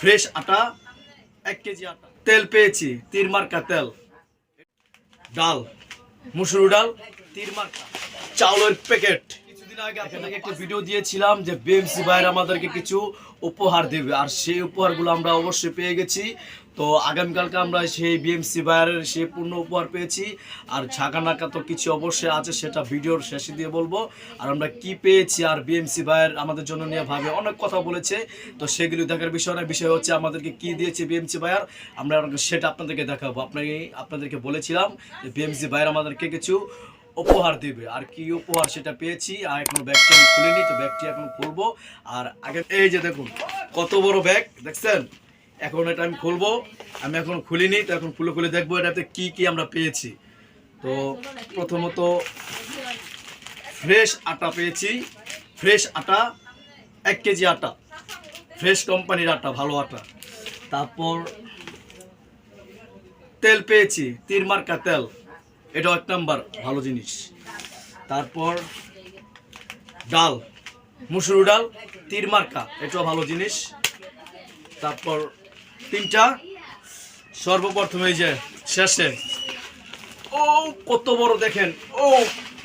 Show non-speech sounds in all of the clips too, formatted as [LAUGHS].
Fresh আটা, এক KG আটা। তেল পেয়েছি, তিন মার্কা তেল। ডাল, মুসুর ডাল, তিন মার্কা। চাউলের প্যাকেট। কিছুদিন আগে আপনাদেরকে একটা ভিডিও দিয়েছিলাম যে বিএমসি ভাইয়ের আমাদেরকে কিছু উপহার দেবে। আর সেই উপহারগুলো আমরা অবশ্যই পেয়ে গেছি। তো আগামীকালকে আমরা সেই বিএমসি ভাইয়ের সেই পূর্ণ উপহার পেয়েছি। আর নাকা তো কিছু অবশ্যই আছে সেটা ভিডিওর শেষে দিয়ে বলব। আর আমরা কি পেয়েছি আর বিএমসি ভাইয়ের আমাদের জন্য নিয়ে ভাবে অনেক কথা বলেছে। তো সেগুলি দেখার বিষয় না বিষয় হচ্ছে আমাদেরকে কি দিয়েছে বিএমসি ভাইয়ার আমরা সেটা আপনাদেরকে দেখাবো। আপনাকে আপনাদেরকে বলেছিলাম যে বিএমসি ভাইয়ের আমাদেরকে কিছু উপহার দেবে। আর কি উপহার সেটা পেয়েছি, আর এখন ব্যাগটি আমি খুলিনি, তো ব্যাগটি এখন খুলবো। আর আগে এই যে দেখুন, কত বড় ব্যাগ, দেখছেন? এখন এটা আমি খুলবো। আমি এখন খুলিনি, তো এখন খুলে খুলে দেখব এটাতে কি কি আমরা পেয়েছি। তো প্রথমত ফ্রেশ আটা পেয়েছি। ফ্রেশ আটা, এক কেজি আটা। ফ্রেশ কোম্পানির আটা, ভালো আটা। তারপর তেল পেয়েছি, তিন মার্কা তেল। এটাও এক নাম্বার ভালো জিনিস। তারপর ডাল, মুসুর ডাল তিন মার্কা, এটাও ভালো জিনিস। তারপর তিনটা, সর্বপ্রথমে এই যে শেষে, ও কত বড় দেখেন, ও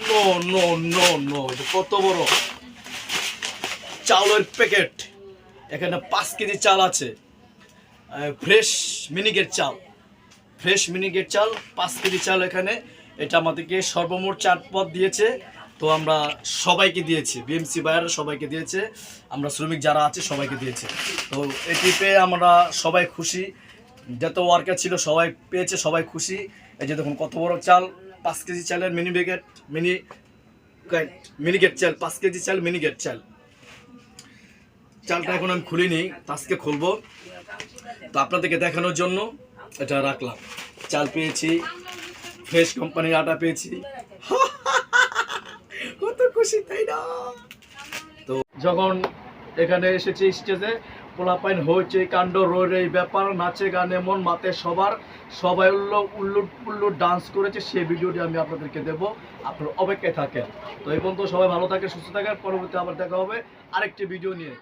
নো নো নো নো কত বড়। চাউলের প্যাকেট, এখানে পাঁচ কেজি চাল আছে ফ্রেশ মিনিকেট চাল। ফ্রেশ মিনিকেট চাল, পাঁচ কেজি চাল এখানে। এটা আমাদেরকে সর্বমোট চার পদ দিয়েছে। তো আমরা সবাইকে দিয়েছি বিএমসি বায়ার সবাইকে দিয়েছে। আমরা শ্রমিক যারা আছে, সবাইকে দিয়েছে। তো এটি পেয়ে আমরা সবাই খুশি। যত ওয়ার্কার ছিল, সবাই পেয়েছে, সবাই খুশি। এই যে দেখুন, কত বড় চাল, পাঁচ কেজি চালের মিনি ব্যাগেট মিনি মিনিকেট চাল, পাঁচ কেজি চাল মিনিকেট চাল। চালটা এখন আমি খুলিনি, আজকে খুলবো। তো আপনাদেরকে দেখানোর জন্য এটা রাখলাম। চাল পেয়েছি ফ্রেশ কোম্পানির আটা পেয়েছি। [LAUGHS] কত খুশি, তাই না? তো যখন এখানে এসেছি স্টেজে পোলাপাইন হয়েছে, কাণ্ড রোড এই ব্যাপার, নাচে, গানে, মন, মাতে, সবার, সবাই উল্লো উল্লুট উল্লুট ডান্স করেছে, সেই ভিডিওটি আমি আপনাদেরকে দেব। আপনার অপেক্ষায় থাকেন। তো এই পর্যন্ত সবাই ভালো থাকেন, সুস্থ থাকেন। পরবর্তী আবার দেখা হবে। আরেকটি ভিডিও নিয়ে।